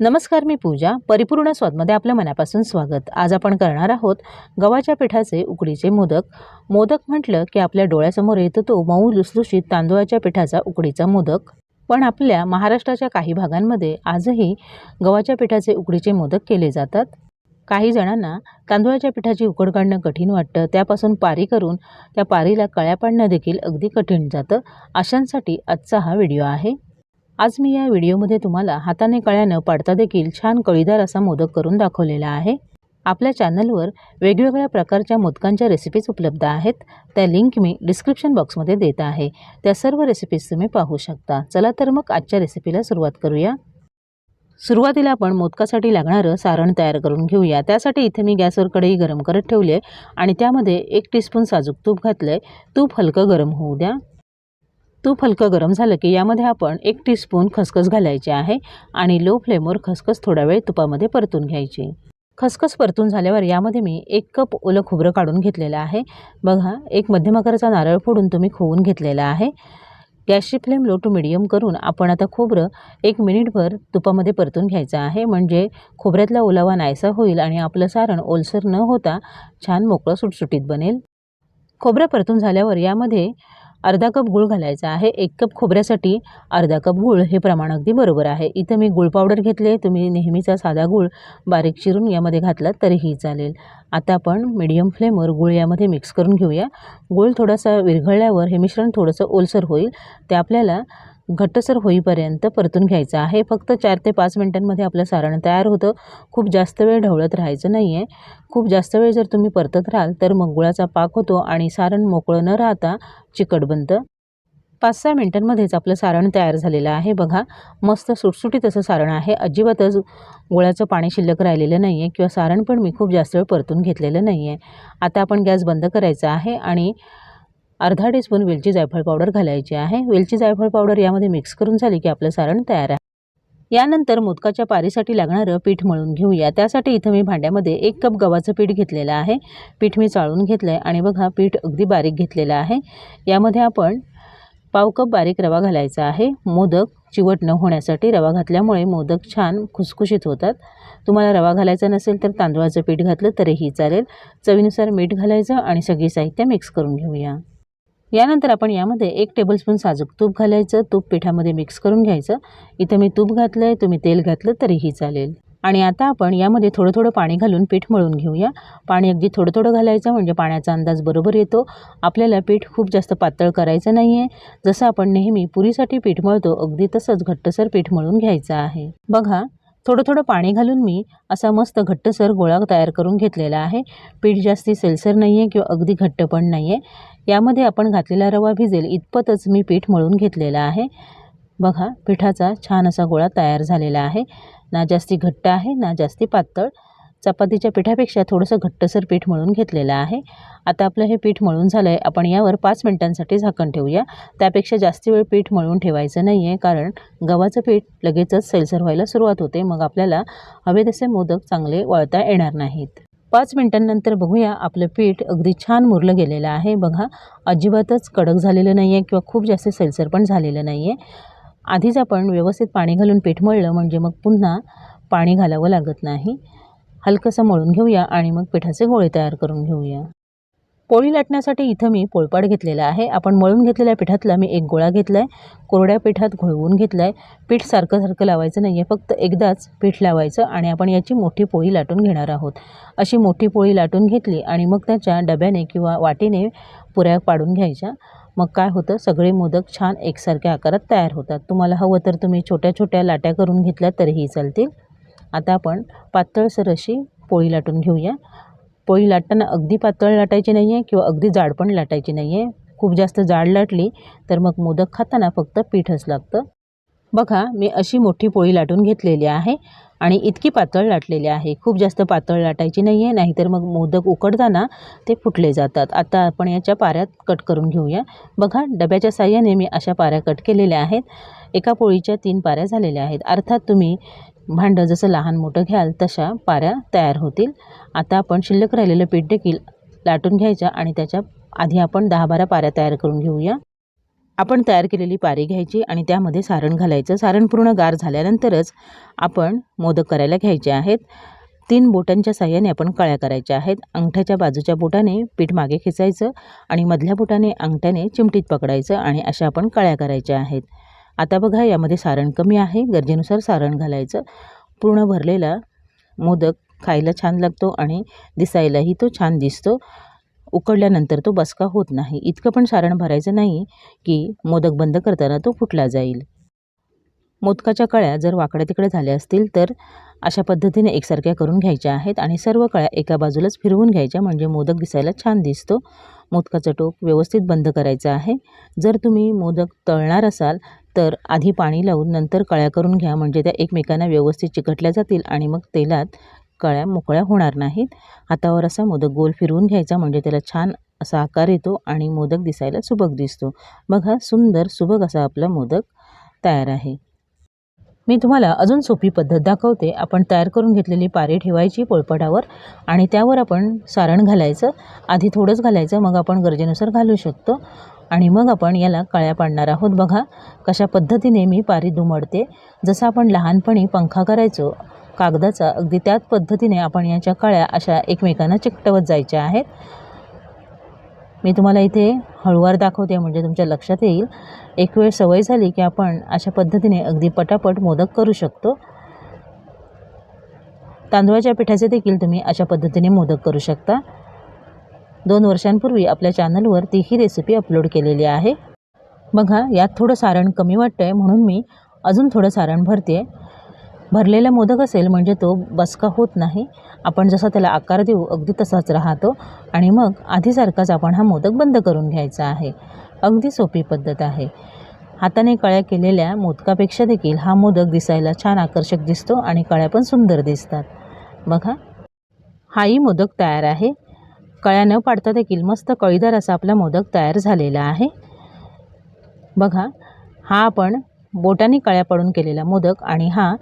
नमस्कार मी पूजा. परिपूर्ण स्वादमध्ये आपल्या मनापासून स्वागत. आज आपण करणार आहोत गव्हाच्या पिठाचे उकडीचे मोदक. मोदक म्हटलं की आपल्या डोळ्यासमोर येतो तो मऊ लुसलुशीत तांदूळाच्या पिठाचा उकडीचा मोदक. पण आपल्या महाराष्ट्राच्या काही भागांमध्ये आजही गव्हाच्या पिठाचे उकडीचे मोदक केले जातात. काही जणांना तांदूळाच्या पिठाची उकड काढणं कठीण वाटतं. त्यापासून पारी करून त्या पारीला कळ्या पाडणं देखील अगदी कठीण जातं. अशांसाठी आजचा हा व्हिडिओ आहे. आज मी या व्हिडिओमध्ये तुम्हाला हाताने कळ्या न पाडता देखील छान कळीदार असा मोदक करून दाखवलेला आहे. आपल्या चॅनलवर वेगवेगळ्या प्रकारच्या मोदकांच्या रेसिपीज उपलब्ध आहेत. त्या लिंक मी डिस्क्रिप्शन बॉक्समध्ये देत आहे. त्या सर्व रेसिपीज तुम्ही पाहू शकता. चला तर मग आजच्या रेसिपीला सुरुवात करूया. सुरुवातीला आपण मोदकासाठी लागणारं सारण तयार करून घेऊया. त्यासाठी इथे मी गॅसवर कढई गरम करत ठेवली आहे आणि त्यामध्ये एक टीस्पून साजूक तूप घातलं आहे तूप हलकं गरम होऊ द्या. तूप हलकं गरम झालं की यामध्ये आपण एक टीस्पून खसखस घालायची आहे आणि लो फ्लेमवर खसखस थोडा वेळ तुपामध्ये परतून घ्यायची. खसखस परतून झाल्यावर यामध्ये मी एक कप ओलं खोबरं काढून घेतलेलं आहे. बघा एक मध्यम आकाराचा नारळ फोडून तुम्ही खोवून घेतलेला आहे. गॅसची फ्लेम लो टू मिडियम करून आपण आता खोबरं एक मिनिटभर तुपामध्ये परतून घ्यायचं आहे. म्हणजे खोबऱ्यातला ओलावा नाहीसा होईल आणि आपलं सारण ओलसर न होता छान मोकळं सुटसुटीत बनेल. खोबरं परतून झाल्यावर यामध्ये अर्धा कप गूळ घालायचा आहे. एक कप खोबऱ्यासाठी अर्धा कप गूळ. हे प्रमाण अगदी बरोबर आहे. इथं मी गूळ पावडर घेतले. तुम्ही नेहमीचा साधा गूळ बारीक चिरून यामध्ये घातला तरीही चालेल. आता आपण मीडियम फ्लेमवर गूळ यामध्ये मिक्स करून घेऊया. गूळ थोडासा विरघळल्यावर हे मिश्रण थोडंसं ओलसर होईल. ते आपल्याला घट्टसर होईपर्यंत परतून घ्यायचं आहे. फक्त चार ते पाच मिनटांमध्ये आपलं सारण तयार होतं. खूप जास्त वेळ ढवळत राहायचं नाही आहे खूप जास्त वेळ जर तुम्ही परतत राहाल तर मग गुळाचा पाक होतो आणि सारण मोकळं न राहता चिकट बनतं. पाच सहा मिनटांमध्येच आपलं सारण तयार झालेलं आहे. बघा मस्त सुटसुटीत असं सारण आहे. अजिबातच गुळाचं पाणी शिल्लक राहिलेलं नाही आहे किंवा सारण पण मी खूप जास्त वेळ परतून घेतलेलं नाही आहे आता आपण गॅस बंद करायचा आहे आणि अर्धा टीस्पून वेलची जायफळ पावडर घालायची आहे. वेलची जायफळ पावडर यामध्ये मिक्स करून झाली की आपलं सारण तयार आहे. यानंतर मोदकाच्या पारीसाठी लागणारं पीठ मळून घेऊया. त्यासाठी इथं मी भांड्यामध्ये एक कप गव्हाचं पीठ घेतलेलं आहे. पीठ मी चाळून घेतलं आहे आणि बघा पीठ अगदी बारीक घेतलेलं आहे. यामध्ये आपण पाव कप बारीक रवा घालायचा आहे. मोदक चिवट न होण्यासाठी रवा घातल्यामुळे मोदक छान खुसखुशीत होतात. तुम्हाला रवा घालायचा नसेल तर तांदळाचं पीठ घातलं तरीही चालेल. चवीनुसार मीठ घालायचं आणि सगळी साहित्य मिक्स करून घेऊया. यानंतर आपण यामध्ये एक टेबलस्पून साजूक तूप घालायचं. तूप पिठामध्ये मिक्स करून घ्यायचं. इथं मी तूप घातलं आहे तुम्ही तेल घातलं तरीही चालेल. आणि आता आपण यामध्ये थोडं थोडं पाणी घालून पीठ मळून घेऊया. पाणी अगदी थोडं थोडं घालायचं म्हणजे पाण्याचा अंदाज बरोबर येतो. आपल्याला पीठ खूप जास्त पातळ करायचं नाही आहे जसं आपण नेहमी पुरीसाठी पीठ मळतो अगदी तसंच घट्टसर पीठ मळून घ्यायचं आहे. बघा थोडं थोडं पाणी घालून मी असा मस्त घट्टसर गोळा तयार करून घेतलेला आहे. पीठ जास्ती सेलसर नाही आहे किंवा अगदी घट्ट पण नाही आहे यामध्ये आपण घातलेला रवा भिजेल इतपतच मी पीठ मळून घेतलेला आहे. बघा पिठाचा छान असा गोळा तयार झालेला आहे. ना जास्ती घट्ट आहे ना जास्ती पातळ. चपातीच्या पिठापेक्षा थोडंसं घट्टसर पीठ मळून घेतलेलं आहे. आता आपलं हे पीठ मळून झालं आहे आपण यावर पाच मिनटांसाठी झाकण ठेवूया. त्यापेक्षा जास्त वेळ पीठ मळून ठेवायचं नाही आहे कारण गव्हाचं पीठ लगेचच सैलसर व्हायला सुरुवात होते. मग आपल्याला हवे तसे मोदक चांगले वळता येणार नाहीत. पाच मिनटांनंतर बघूया आपलं पीठ अगदी छान मुरलं गेलेलं आहे. बघा अजिबातच कडक झालेलं नाही आहे किंवा खूप जास्त सैलसर पण झालेलं नाही आहे आधीच आपण व्यवस्थित पाणी घालून पीठ मळलं म्हणजे मग पुन्हा पाणी घालावं लागत नाही. हलकंसं मळून घेऊया आणि मग पिठाचे गोळे तयार करून घेऊया. पोळी लाटण्यासाठी इथं मी पोळपाट घेतलेला आहे. आपण मळून घेतलेल्या पिठातला मी एक गोळा घेतला आहे कोरड्या पिठात घोळवून घेतला आहे पीठ सारखं सारखं लावायचं नाही आहे फक्त एकदाच पीठ लावायचं आणि आपण याची मोठी पोळी लाटून घेणार आहोत. अशी मोठी पोळी लाटून घेतली आणि मग त्याच्या डब्याने किंवा वाटीने पुऱ्या पाडून घ्यायच्या. मग काय होतं? सगळे मोदक छान एकसारख्या आकारात तयार होतात. तुम्हाला हवं तर तुम्ही छोट्या छोट्या लाट्या करून घेतल्या तरीही चालतील. आता आपण पातळसर अशी पोळी लाटून घेऊया. पोळी लाटताना अगदी पातळ लाटायची नाही आहे किंवा अगदी जाड पण लाटायची नाही आहे खूप जास्त जाड लाटली तर मग मोदक खाताना फक्त पीठच लागतं. बघा मी अशी मोठी पोळी लाटून घेतलेली आहे आणि इतकी पातळ लाटलेली आहे. खूप जास्त पातळ लाटायची नाही आहे नाहीतर मग मोदक उकडताना ते फुटले जातात. आता आपण याच्या पाऱ्यात कट करून घेऊया. बघा डब्याच्या साह्याने मी अशा पाऱ्या कट केलेल्या आहेत. एका पोळीच्या तीन पाऱ्या झालेल्या आहेत. अर्थात तुम्ही भांडं जसं लहान मोठं घ्याल तशा पाऱ्या तयार होतील. आता आपण शिल्लक राहिलेलं पीठ देखील लाटून घ्यायच्या आणि त्याच्या आधी आपण दहा बारा पाऱ्या तयार करून घेऊया. आपण तयार केलेली पारी घ्यायची आणि त्यामध्ये सारण घालायचं. सारण पूर्ण गार झाल्यानंतरच आपण मोदक करायला घ्यायचे आहेत. तीन बोटांच्या साह्याने आपण कळ्या करायच्या आहेत. अंगठ्याच्या बाजूच्या बोटाने पीठ मागे खेचायचं आणि मधल्या बोटाने अंगठ्याने चिमटीत पकडायचं आणि अशा आपण कळ्या करायच्या आहेत. आता बघा यामध्ये सारण कमी आहे. गरजेनुसार सारण घालायचं. पूर्ण भरलेला मोदक खायला छान लागतो आणि दिसायलाही तो छान दिसतो. उकडल्यानंतर तो बसका होत नाही. इतकं पण सारण भरायचं नाही की मोदक बंद करताना तो फुटला जाईल. मोदकाच्या कळ्या जर वाकड्या तिकडे झाल्या असतील तर अशा पद्धतीने एकसारख्या करून घ्यायच्या आहेत आणि सर्व कळ्या एका बाजूलाच फिरवून घ्यायच्या म्हणजे मोदक दिसायला छान दिसतो. मोदकाचं टोक व्यवस्थित बंद करायचं आहे. जर तुम्ही मोदक तळणार असाल तर आधी पाणी लावून नंतर कळ्या करून घ्या म्हणजे त्या एकमेकांना व्यवस्थित चिकटल्या जातील आणि मग तेलात कळ्या मोकळ्या होणार नाहीत. हातावर असा मोदक गोल फिरवून घ्यायचा म्हणजे त्याला छान असा आकार येतो आणि मोदक दिसायला सुबक दिसतो. मग हा सुंदर सुबक असा आपला मोदक तयार आहे. मी तुम्हाला अजून सोपी पद्धत दाखवते. आपण तयार करून घेतलेली पारी ठेवायची पोळपटावर आणि त्यावर आपण सारण घालायचं. आधी थोडंच घालायचं मग आपण गरजेनुसार घालू शकतो. आणि मग आपण याला कळ्या पाडणार आहोत. बघा कशा पद्धतीने मी पारी दुमडते. जसं आपण लहानपणी पंखा करायचो कागदाचा अगदी त्याच पद्धतीने आपण याच्या कळ्या अशा एकमेकांना चिकटवत जायच्या आहेत. मी तुम्हाला इथे हळूवार दाखवते म्हणजे तुमच्या लक्षात येईल. एक वेळ सवय झाली की आपण अशा पद्धतीने अगदी पटापट मोदक करू शकतो. तांदळाच्या पिठाचे देखील तुम्ही अशा पद्धतीने मोदक करू शकता. दोन वर्षांपूर्वी आपल्या चॅनलवर ती ही रेसिपी अपलोड केलेली आहे. बघा यात थोडं सारण कमी वाटतं आहे म्हणून मी अजून थोडं सारण भरते आहे भरलेला मोदक असेल म्हणजे तो बसका होत नाही. आपण जसा त्याला आकार देऊ अगदी तसाच राहतो. आणि मग आधीसारखाच आपण हा मोदक बंद करून घ्यायचा आहे. अगदी सोपी पद्धत आहे. हाताने कळ्या केलेल्या मोदकापेक्षा देखील हा मोदक दिसायला छान आकर्षक दिसतो आणि कळ्या पण सुंदर दिसतात. बघा. हाही मोदक तयार आहे. कळ्या न पाडता देखील मस्त कळीदार असा आपला मोदक तयार झालेला आहे. बघा. हा आपण बोटाने कळ्या पाडून केलेला मोदक आणि हा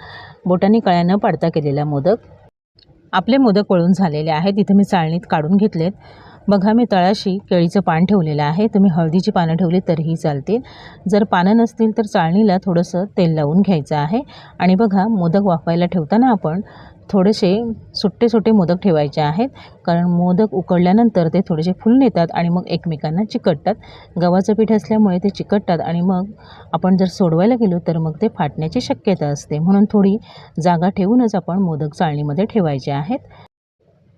बोटाने कळ्या न पाडता केलेला मोदक. आपले मोदक वळून झालेले आहेत. इथे मी चाळणीत काढून घेतलेत. बघा मी तळाशी केळीचं पान ठेवलेलं आहे. तुम्ही हळदीची पानं ठेवली तरीही चालतील. जर पानं नसतील तर चाळणीला थोडंसं तेल लावून घ्यायचं आहे. आणि बघा मोदक वाफवायला ठेवताना आपण थोडेसे सुट्टे सुट्टे मोदक ठेवायचे आहेत. कारण मोदक उकडल्यानंतर ते थोडेसे फुलून येतात आणि मग एकमेकांना चिकटतात. गव्हाचं पीठ असल्यामुळे ते चिकटतात आणि मग आपण जर सोडवायला गेलो तर मग ते फाटण्याची शक्यता असते. म्हणून थोडी जागा ठेवूनच आपण मोदक चाळणीमध्ये ठेवायचे आहेत.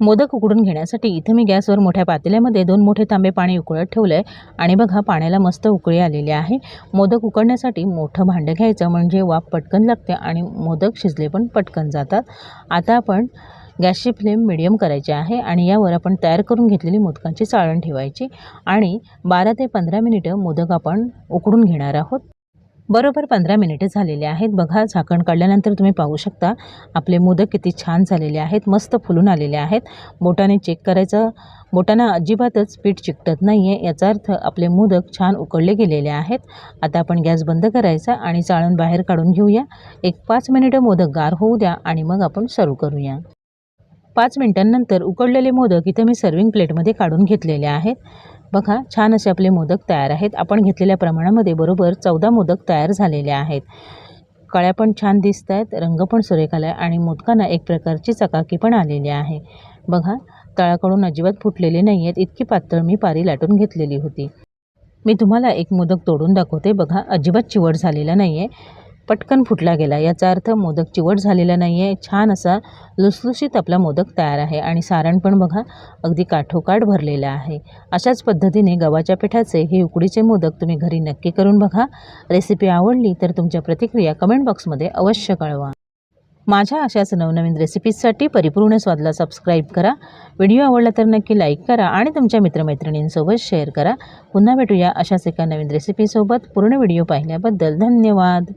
मोदक उकडून घेण्यासाठी इथे मी गॅसवर मोठ्या पातेल्यामध्ये दोन मोठे तांबे पाणी उकळत ठेवलं आहे आणि बघा पाण्याला मस्त उकळी आलेली आहे. मोदक उकडण्यासाठी मोठं भांडं घ्यायचं म्हणजे वाफ पटकन लागते आणि मोदक शिजले पण पटकन जातात. आता आपण गॅसची फ्लेम मिडियम करायची आहे आणि यावर आपण तयार करून घेतलेली मोदकांची चाळण ठेवायची आणि बारा ते पंधरा मिनिटं मोदक आपण उकडून घेणार आहोत. बरोबर पंधरा मिनिटे झालेले आहेत. बघा झाकण काढल्यानंतर तुम्ही पाहू शकता आपले मोदक किती छान झालेले आहेत मस्त फुलून आलेले आहेत. बोटाने चेक करायचं बोटांना अजिबातच पीठ चिकटत नाही आहे याचा अर्थ आपले मोदक छान उकडले गेलेले आहेत. आता आपण गॅस बंद करायचा आणि चाळण बाहेर काढून घेऊया. एक पाच मिनिटं मोदक गार होऊ द्या आणि मग आपण सर्व करूया. पाच मिनटांनंतर उकडलेले मोदक इथे मी सर्विंग प्लेटमध्ये काढून घेतलेले आहेत. बघा छान असे आपले मोदक तयार आहेत. आपण घेतलेल्या प्रमाणामध्ये बरोबर चौदा मोदक तयार झालेले आहेत. कळ्या पण छान दिसत आहेत रंग पण सुरेख आला आहे आणि मोदकांना एक प्रकारची चकाकी पण आलेली आहे. बघा तळाकडून अजिबात फुटलेले नाही आहेत इतकी पातळ मी पारी लाटून घेतलेली होती. मी तुम्हाला एक मोदक तोडून दाखवते. बघा अजिबात चिवट झालेला नाही आहे पटकन फुटला गेला. याचा अर्थ मोदक चिवट झालेला नाही आहे छान असा लुसलुशीत आपला मोदक तयार आहे आणि सारण पण बघा अगदी काठोकाठ भरलेलं आहे. अशाच पद्धतीने गव्हाच्या पिठाचे हे उकडीचे मोदक तुम्ही घरी नक्की करून बघा. रेसिपी आवडली तर तुमच्या प्रतिक्रिया कमेंट बॉक्समध्ये अवश्य कळवा. माझ्या अशाच नवनवीन रेसिपीजसाठी परिपूर्ण स्वादला सबस्क्राईब करा. व्हिडिओ आवडला तर नक्की लाईक करा आणि तुमच्या मित्रमैत्रिणींसोबत शेअर करा. पुन्हा भेटूया अशाच एका नवीन रेसिपीसोबत. पूर्ण व्हिडिओ पाहिल्याबद्दल धन्यवाद.